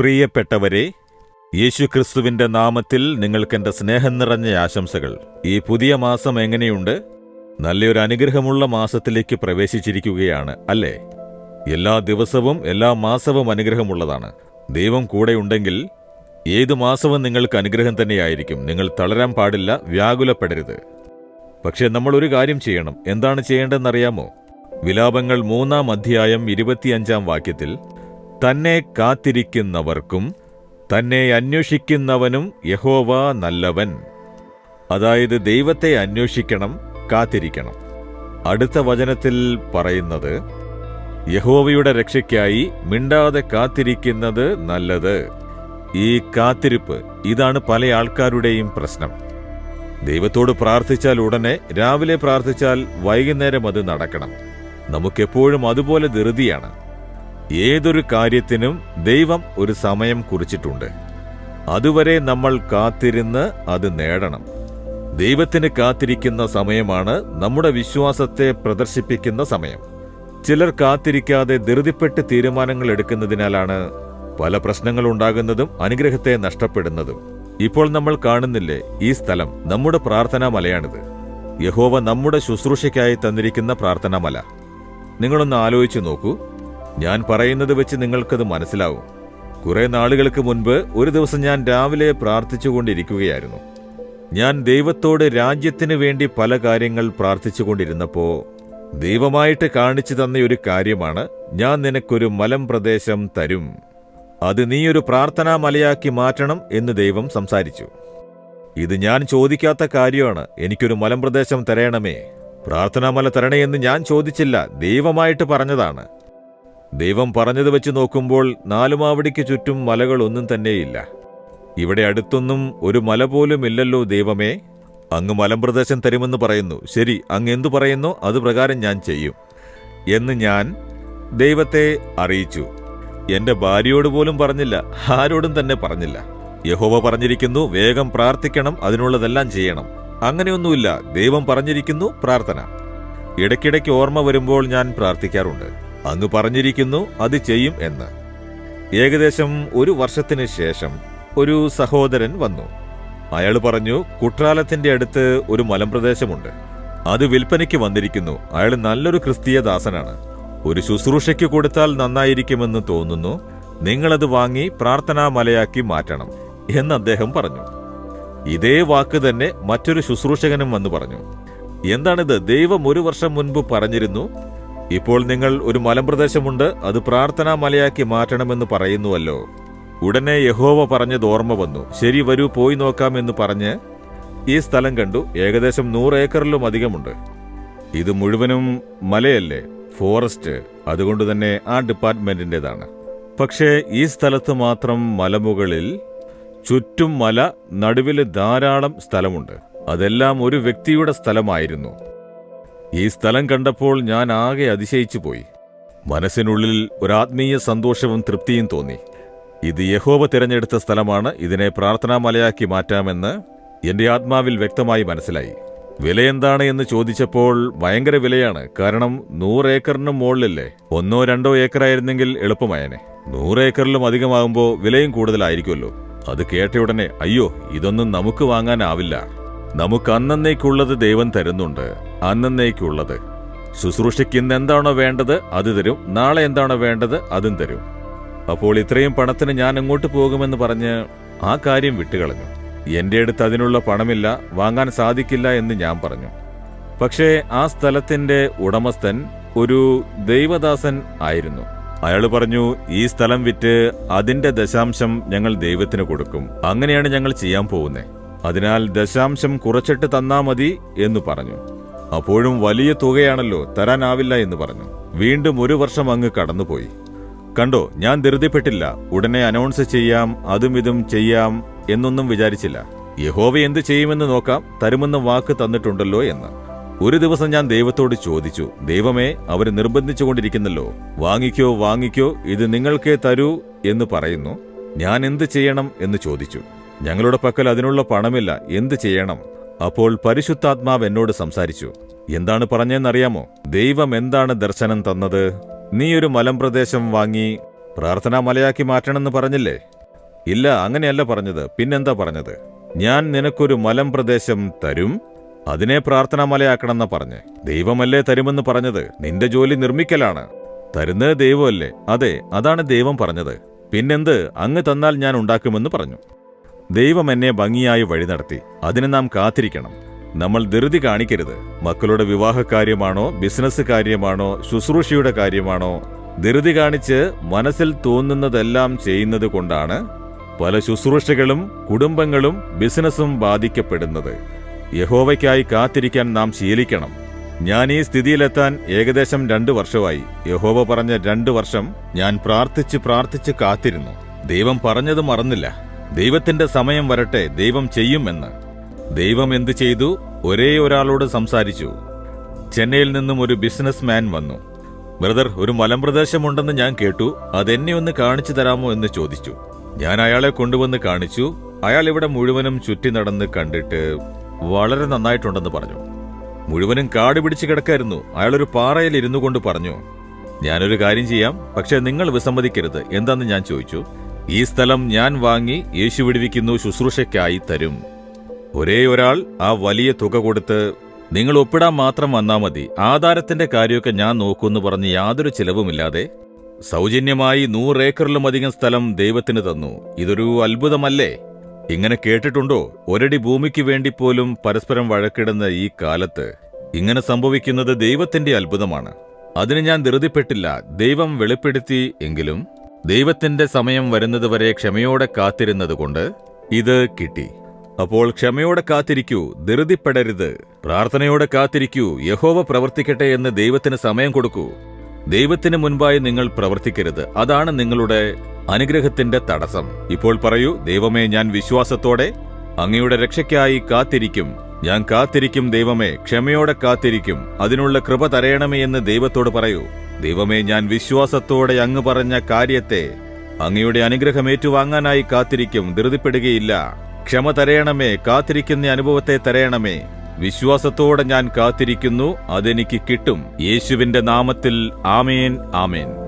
പ്രിയപ്പെട്ടവരെ യേശുക്രിസ്തുവിന്റെ നാമത്തിൽ നിങ്ങൾക്കെന്റെ സ്നേഹം നിറഞ്ഞ ആശംസകൾ. ഈ പുതിയ മാസം എങ്ങനെയുണ്ട്? നല്ലൊരു അനുഗ്രഹമുള്ള മാസത്തിലേക്ക് പ്രവേശിച്ചിരിക്കുകയാണ് അല്ലേ? എല്ലാ ദിവസവും എല്ലാ മാസവും അനുഗ്രഹമുള്ളതാണ്. ദൈവം കൂടെയുണ്ടെങ്കിൽ ഏതു മാസവും നിങ്ങൾക്ക് അനുഗ്രഹം തന്നെയായിരിക്കും. നിങ്ങൾ തളരാൻ പാടില്ല വ്യാകുലപ്പെടരുത്. പക്ഷേ നമ്മൾ ഒരു കാര്യം ചെയ്യണം. എന്താണ് ചെയ്യേണ്ടതെന്നറിയാമോ? വിലാപങ്ങൾ മൂന്നാം അധ്യായം ഇരുപത്തിയഞ്ചാം വാക്യത്തിൽ തന്നെ കാത്തിരിക്കുന്നവർക്കും തന്നെ അന്വേഷിക്കുന്നവനും യഹോവ നല്ലവൻ. അതായത് ദൈവത്തെ അന്വേഷിക്കണം കാത്തിരിക്കണം. അടുത്ത വചനത്തിൽ പറയുന്നത് യഹോവയുടെ രക്ഷയ്ക്കായി മിണ്ടാതെ കാത്തിരിക്കുന്നത് നല്ലത്. ഈ കാത്തിരിപ്പ് ഇതാണ് പല ആൾക്കാരുടെയും പ്രശ്നം. ദൈവത്തോട് പ്രാർത്ഥിച്ചാൽ ഉടനെ രാവിലെ പ്രാർത്ഥിച്ചാൽ വൈകുന്നേരം അത് നടക്കണം. നമുക്കെപ്പോഴും അതുപോലെ ധൃതിയാണ്. ഏതൊരു കാര്യത്തിനും ദൈവം ഒരു സമയം കുറിച്ചിട്ടുണ്ട്. അതുവരെ നമ്മൾ കാത്തിരുന്ന് അത് നേടണം. ദൈവത്തിന് കാത്തിരിക്കുന്ന സമയമാണ് നമ്മുടെ വിശ്വാസത്തെ പ്രദർശിപ്പിക്കുന്ന സമയം. ചിലർ കാത്തിരിക്കാതെ ധൃതിപ്പെട്ട് തീരുമാനങ്ങൾ എടുക്കുന്നതിനാലാണ് പല പ്രശ്നങ്ങൾ ഉണ്ടാകുന്നതും അനുഗ്രഹത്തെ നഷ്ടപ്പെടുന്നതും. ഇപ്പോൾ നമ്മൾ കാണുന്നില്ലേ ഈ സ്ഥലം നമ്മുടെ പ്രാർത്ഥനാ മലയാണിത്. യഹോവ നമ്മുടെ ശുശ്രൂഷയ്ക്കായി തന്നിരിക്കുന്ന പ്രാർത്ഥനാ മല. നിങ്ങളൊന്ന് ആലോചിച്ചു നോക്കൂ. ഞാൻ പറയുന്നത് വെച്ച് നിങ്ങൾക്കത് മനസ്സിലാവും. കുറെ നാളുകൾക്ക് മുൻപ് ഒരു ദിവസം ഞാൻ രാവിലെ പ്രാർത്ഥിച്ചുകൊണ്ടിരിക്കുകയായിരുന്നു. ഞാൻ ദൈവത്തോട് രാജ്യത്തിന് വേണ്ടി പല കാര്യങ്ങൾ പ്രാർത്ഥിച്ചുകൊണ്ടിരുന്നപ്പോ ദൈവമായിട്ട് കാണിച്ചു തന്ന ഒരു കാര്യമാണ് ഞാൻ നിനക്കൊരു മലം പ്രദേശം തരും. അത് നീ ഒരു പ്രാർത്ഥനാ മലയാക്കി മാറ്റണം എന്ന് ദൈവം സംസാരിച്ചു. ഇത് ഞാൻ ചോദിക്കാത്ത കാര്യമാണ് എനിക്കൊരു മലം പ്രദേശം തരയണമേ പ്രാർത്ഥനാമല തരണേ എന്ന് ഞാൻ ചോദിച്ചില്ല ദൈവമായിട്ട് പറഞ്ഞതാണ്. ദൈവം പറഞ്ഞത് വെച്ച് നോക്കുമ്പോൾ നാലുമാവടിക്ക് ചുറ്റും മലകളൊന്നും തന്നെയില്ല. ഇവിടെ അടുത്തൊന്നും ഒരു മല പോലും ഇല്ലല്ലോ ദൈവമേ. അങ്ങ് മലമ്പ്രദേശം തരുമെന്ന് പറയുന്നു. ശരി അങ്ങ് എന്തു പറയുന്നു അത് പ്രകാരം ഞാൻ ചെയ്യും എന്ന് ഞാൻ ദൈവത്തെ അറിയിച്ചു. എന്റെ ഭാര്യയോട് പോലും പറഞ്ഞില്ല ആരോടും തന്നെ പറഞ്ഞില്ല. യഹോവ പറഞ്ഞിരിക്കുന്നു വേഗം പ്രാർത്ഥിക്കണം അതിനുള്ളതെല്ലാം ചെയ്യണം. അങ്ങനെയൊന്നുമില്ല ദൈവം പറഞ്ഞിരിക്കുന്നു പ്രാർത്ഥന. ഇടയ്ക്കിടയ്ക്ക് ഓർമ്മ വരുമ്പോൾ ഞാൻ പ്രാർത്ഥിക്കാറുണ്ട്. അങ്ങ് പറഞ്ഞിരിക്കുന്നു അത് ചെയ്യും എന്ന്. ഏകദേശം ഒരു വർഷത്തിന് ശേഷം ഒരു സഹോദരൻ വന്നു. അയാൾ പറഞ്ഞു കുട്രാലത്തിന്റെ അടുത്ത് ഒരു മലമ്പ്രദേശമുണ്ട്. അത് വിൽപ്പനയ്ക്ക് വന്നിരിക്കുന്നു. അയാൾ നല്ലൊരു ക്രിസ്തീയ ദാസനാണ്. ഒരു ശുശ്രൂഷയ്ക്ക് കൊടുത്താൽ നന്നായിരിക്കുമെന്ന് തോന്നുന്നു. നിങ്ങളത് വാങ്ങി പ്രാർത്ഥനാ മലയാക്കി മാറ്റണം എന്ന് അദ്ദേഹം പറഞ്ഞു. ഇതേ വാക്ക് തന്നെ മറ്റൊരു ശുശ്രൂഷകനും വന്നു പറഞ്ഞു. എന്താണിത്? ദൈവം ഒരു വർഷം മുൻപ് പറഞ്ഞിരുന്നു ഇപ്പോൾ നിങ്ങൾ ഒരു മലമ്പ്രദേശമുണ്ട് അത് പ്രാർത്ഥനാ മലയാക്കി മാറ്റണമെന്ന് പറയുന്നുവല്ലോ. ഉടനെ യഹോവ പറഞ്ഞത് ഓർമ്മ വന്നു. ശരി വരൂ പോയി നോക്കാം എന്ന് പറഞ്ഞ് ഈ സ്ഥലം കണ്ടു. ഏകദേശം നൂറ് ഏക്കറിലും അധികമുണ്ട്. ഇത് മുഴുവനും മലയല്ലേ? ഫോറസ്റ്റ്. അതുകൊണ്ട് തന്നെ ആ ഡിപ്പാർട്ട്മെന്റിന്റെതാണ് പക്ഷേ ഈ സ്ഥലത്ത് മാത്രം മലമുകളിൽ ചുറ്റും മല നടുവിൽ ധാരാളം സ്ഥലമുണ്ട്. അതെല്ലാം ഒരു വ്യക്തിയുടെ സ്ഥലമായിരുന്നു. ഈ സ്ഥലം കണ്ടപ്പോൾ ഞാൻ ആകെ അതിശയിച്ചു പോയി മനസ്സിനുള്ളിൽ ഒരാത്മീയ സന്തോഷവും തൃപ്തിയും തോന്നി. ഇത് യഹോവ തിരഞ്ഞെടുത്ത സ്ഥലമാണ്. ഇതിനെ പ്രാർത്ഥനാ മലയാക്കി മാറ്റാമെന്ന് എന്റെ ആത്മാവിൽ വ്യക്തമായി മനസ്സിലായി. വില എന്താണ് എന്ന് ചോദിച്ചപ്പോൾ ഭയങ്കര വിലയാണ്. കാരണം നൂറ് ഏക്കറിനും മുകളിലല്ലേ? ഒന്നോ രണ്ടോ ഏക്കറായിരുന്നെങ്കിൽ എളുപ്പമായനെ. നൂറ് ഏക്കറിലും അധികമാകുമ്പോൾ വിലയും കൂടുതലായിരിക്കുമല്ലോ. അത് കേട്ടയുടനെ അയ്യോ ഇതൊന്നും നമുക്ക് വാങ്ങാനാവില്ല. നമുക്ക് അന്നേക്കുള്ളത് ദൈവം തരുന്നുണ്ട്. അന്നേക്കുള്ളത് ശുശ്രൂഷയ്ക്ക് ഇന്ന് എന്താണോ വേണ്ടത് അത് തരും. നാളെ എന്താണോ വേണ്ടത് അതും തരും. അപ്പോൾ ഇത്രയും പണത്തിന് ഞാൻ എങ്ങോട്ട് പോകുമെന്ന് പറഞ്ഞ് ആ കാര്യം വിട്ടുകളഞ്ഞു. എന്റെ അടുത്ത് അതിനുള്ള പണമില്ല വാങ്ങാൻ സാധിക്കില്ല എന്ന് ഞാൻ പറഞ്ഞു. പക്ഷേ ആ സ്ഥലത്തിന്റെ ഉടമസ്ഥൻ ഒരു ദൈവദാസൻ ആയിരുന്നു. അയാൾ പറഞ്ഞു ഈ സ്ഥലം വിറ്റ് അതിന്റെ ദശാംശം ഞങ്ങൾ ദൈവത്തിന് കൊടുക്കും. അങ്ങനെയാണ് ഞങ്ങൾ ചെയ്യാൻ പോകുന്നത് അതിനാൽ ദശാംശം കുറച്ചിട്ട് തന്നാ മതി എന്ന് പറഞ്ഞു. അപ്പോഴും വലിയ തുകയാണല്ലോ തരാനാവില്ല എന്ന് പറഞ്ഞു. വീണ്ടും ഒരു വർഷം അങ്ങ് കടന്നുപോയി. കണ്ടോ ഞാൻ ധൃതിപ്പെട്ടില്ല. ഉടനെ അനൗൺസ് ചെയ്യാം അതും ഇതും ചെയ്യാം എന്നൊന്നും വിചാരിച്ചില്ല. യഹോവ എന്ത് ചെയ്യുമെന്ന് നോക്കാം തരുമെന്ന് വാക്ക് തന്നിട്ടുണ്ടല്ലോ എന്ന്. ഒരു ദിവസം ഞാൻ ദൈവത്തോട് ചോദിച്ചു ദൈവമേ അവർ നിർബന്ധിച്ചുകൊണ്ടിരിക്കുന്നല്ലോ. വാങ്ങിക്കോ വാങ്ങിക്കോ ഇത് നിങ്ങൾക്കേ തരൂ എന്ന് പറയുന്നു. ഞാൻ എന്ത് ചെയ്യണം? എന്ന് ചോദിച്ചു. ഞങ്ങളുടെ പക്കൽ അതിനുള്ള പണമില്ല. എന്ത് ചെയ്യണം? അപ്പോൾ പരിശുദ്ധാത്മാവ് എന്നോട് സംസാരിച്ചു. എന്താണ് പറഞ്ഞെന്നറിയാമോ? ദൈവം എന്താണ് ദർശനം തന്നത്? നീ ഒരു മലമ്പ്രദേശം വാങ്ങി പ്രാർത്ഥനാ മലയാക്കി മാറ്റണമെന്ന് പറഞ്ഞില്ലേ? ഇല്ല അങ്ങനെയല്ല പറഞ്ഞത്. പിന്നെന്താ പറഞ്ഞത്? ഞാൻ നിനക്കൊരു മലം പ്രദേശം തരും? അതിനെ പ്രാർത്ഥനാ മലയാക്കണമെന്ന പറഞ്ഞ്. ദൈവമല്ലേ തരുമെന്ന് പറഞ്ഞത്? നിന്റെ ജോലി നിർമ്മിക്കലാണ്. തരുന്നത് ദൈവമല്ലേ? അതെ അതാണ് ദൈവം പറഞ്ഞത്. പിന്നെന്ത്? അങ്ങ് തന്നാൽ ഞാൻ ഉണ്ടാക്കുമെന്ന് പറഞ്ഞു. ദൈവം എന്നെ ഭംഗിയായി വഴി നടത്തി. അതിന് നാം കാത്തിരിക്കണം. നമ്മൾ ധൃതി കാണിക്കരുത്. മക്കളുടെ വിവാഹ കാര്യമാണോ ബിസിനസ് കാര്യമാണോ ശുശ്രൂഷയുടെ കാര്യമാണോ ധൃതി കാണിച്ച് മനസ്സിൽ തോന്നുന്നതെല്ലാം ചെയ്യുന്നത് കൊണ്ടാണ് പല ശുശ്രൂഷകളും കുടുംബങ്ങളും ബിസിനസ്സും ബാധിക്കപ്പെടുന്നത്. യഹോവയ്ക്കായി കാത്തിരിക്കാൻ നാം ശീലിക്കണം. ഞാൻ ഈ സ്ഥിതിയിലെത്താൻ ഏകദേശം രണ്ടു വർഷമായി. യഹോവ പറഞ്ഞ രണ്ടു വർഷം ഞാൻ പ്രാർത്ഥിച്ച് പ്രാർത്ഥിച്ച് കാത്തിരുന്നു. ദൈവം പറഞ്ഞത് മറന്നില്ല. ദൈവത്തിന്റെ സമയം വരട്ടെ ദൈവം ചെയ്യും എന്ന്. ദൈവം എന്തു ചെയ്തു? ഒരേ ഒരാളോട് സംസാരിച്ചു. ചെന്നൈയിൽ നിന്നും ഒരു ബിസിനസ് മാൻ വന്നു. ബ്രദർ ഒരു മലമ്പ്രദേശമുണ്ടെന്ന് ഞാൻ കേട്ടു. അതെന്നെ ഒന്ന് കാണിച്ചു തരാമോ എന്ന് ചോദിച്ചു. ഞാൻ അയാളെ കൊണ്ടുവന്ന് കാണിച്ചു. അയാൾ ഇവിടെ മുഴുവനും ചുറ്റി നടന്ന് കണ്ടിട്ട് വളരെ നന്നായിട്ടുണ്ടെന്ന് പറഞ്ഞു. മുഴുവനും കാട് പിടിച്ച് കിടക്കായിരുന്നു. അയാളൊരു പാറയിൽ ഇരുന്നു കൊണ്ട് പറഞ്ഞു ഞാനൊരു കാര്യം ചെയ്യാം. പക്ഷെ നിങ്ങൾ വിസമ്മതിക്കരുത്. എന്താന്ന് ഞാൻ ചോദിച്ചു. ഈ സ്ഥലം ഞാൻ വാങ്ങി യേശു വിടുവിക്കുന്നു ശുശ്രൂഷയ്ക്കായി തരും. ഒരേ ഒരാൾ ആ വലിയ തുക കൊടുത്ത് നിങ്ങൾ ഒപ്പിടാൻ മാത്രം വന്നാൽ മതി. ആധാരത്തിന്റെ കാര്യമൊക്കെ ഞാൻ നോക്കുമെന്ന് പറഞ്ഞ് യാതൊരു ചിലവുമില്ലാതെ സൗജന്യമായി നൂറേക്കറിലും അധികം സ്ഥലം ദൈവത്തിന് തന്നു. ഇതൊരു അത്ഭുതമല്ലേ? ഇങ്ങനെ കേട്ടിട്ടുണ്ടോ? ഒരടി ഭൂമിക്ക് വേണ്ടി പോലും പരസ്പരം വഴക്കിടുന്ന ഈ കാലത്ത് ഇങ്ങനെ സംഭവിക്കുന്നത് ദൈവത്തിന്റെ അത്ഭുതമാണ്. അതിന് ഞാൻ ധൃതിപ്പെട്ടില്ല. ദൈവം വെളിപ്പെടുത്തി എങ്കിലും ദൈവത്തിന്റെ സമയം വരുന്നതുവരെ ക്ഷമയോടെ കാത്തിരുന്നതുകൊണ്ട് ഇത് കിട്ടി. അപ്പോൾ ക്ഷമയോടെ കാത്തിരിക്കൂ ധൃതിപ്പെടരുത്. പ്രാർത്ഥനയോടെ കാത്തിരിക്കൂ യഹോവ പ്രവർത്തിക്കട്ടെ എന്ന് ദൈവത്തിന് സമയം കൊടുക്കൂ. ദൈവത്തിന് മുൻപായി നിങ്ങൾ പ്രവർത്തിക്കരുത്. അതാണ് നിങ്ങളുടെ അനുഗ്രഹത്തിന്റെ തടസ്സം. ഇപ്പോൾ പറയൂ ദൈവമേ ഞാൻ വിശ്വാസത്തോടെ അങ്ങയുടെ രക്ഷയ്ക്കായി കാത്തിരിക്കും. ഞാൻ കാത്തിരിക്കും ദൈവമേ ക്ഷമയോടെ കാത്തിരിക്കും. അതിനുള്ള കൃപ തരയണമേ എന്ന് ദൈവത്തോട് പറയൂ. ദൈവമേ ഞാൻ വിശ്വാസത്തോടെ അങ്ങ് പറഞ്ഞ കാര്യത്തെ അങ്ങയുടെ അനുഗ്രഹം ഏറ്റുവാങ്ങാനായി കാത്തിരിക്കും. ധൃതിപ്പെടുകയില്ല. ക്ഷമ തരയണമേ കാത്തിരിക്കുന്ന അനുഭവത്തെ തരയണമേ. വിശ്വാസത്തോടെ ഞാൻ കാത്തിരിക്കുന്നു അതെനിക്ക് കിട്ടും. യേശുവിന്റെ നാമത്തിൽ ആമേൻ ആമേൻ.